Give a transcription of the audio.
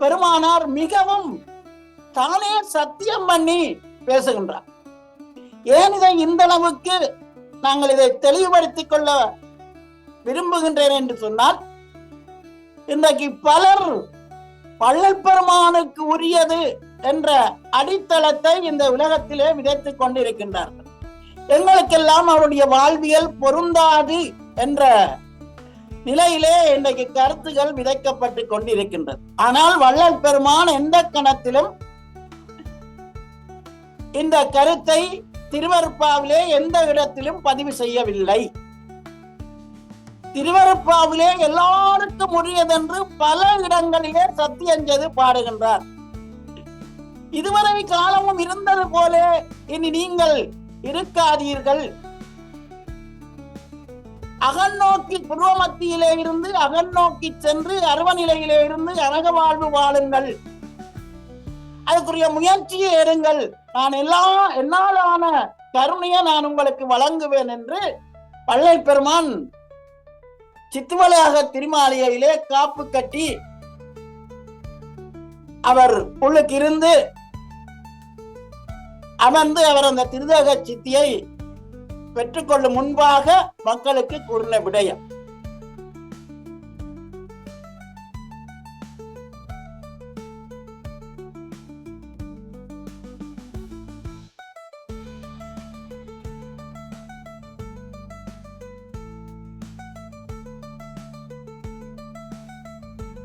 பெருமானார் மிகவும் தானே சத்தியம் பண்ணி பேசுகின்றார். ஏன் இதை இந்த அளவுக்கு நாங்கள் இதை தெளிவுபடுத்திக் கொள்ள விரும்புகின்றேன் என்று சொன்னால் இன்றைக்கு பலர் வள்ளல் பெருமானுக்கு உரியது என்ற அடித்தளத்தை இந்த உலகத்திலே விதைத்துக் கொண்டிருக்கின்றார்கள். எங்களுக்கெல்லாம் அவருடைய வாழ்வியல் பொருந்தாது என்ற நிலையிலே இன்றைக்கு கருத்துகள் விதைக்கப்பட்டு கொண்டிருக்கின்றது. ஆனால் வள்ளல் பெருமான் எந்த கணத்திலும் இந்த கருத்தை திருவருப்பாவிலே எந்த இடத்திலும் பதிவு செய்யவில்லை. திருவருப்பாவிலே எல்லாருக்கும் உரியதென்று பல இடங்களிலே சத்தியஞ்சது பாடுகின்றார். இதுவரை காலமும் இருந்தது போல இனி நீங்கள் இருக்காதீர்கள். அகநோக்கி புருவமத்தியிலே இருந்து அகநோக்கி சென்று அருவநிலையிலே இருந்து அழக வாழ்வு வாழுங்கள். அதுக்குரிய முயற்சியை எடுங்கள். நான் எல்லா என்னாலான கருணையை நான் உங்களுக்கு வழங்குவேன் என்று பள்ளை பெருமான் சித்துவலையாக திருமாலையிலே காப்பு கட்டி அவர் உள்ளுக்கு இருந்து அமர்ந்து அவர் அந்த திருதக சித்தியை பெற்றுக்கொள்ளும் முன்பாக மக்களுக்கு கூறின விடயம்.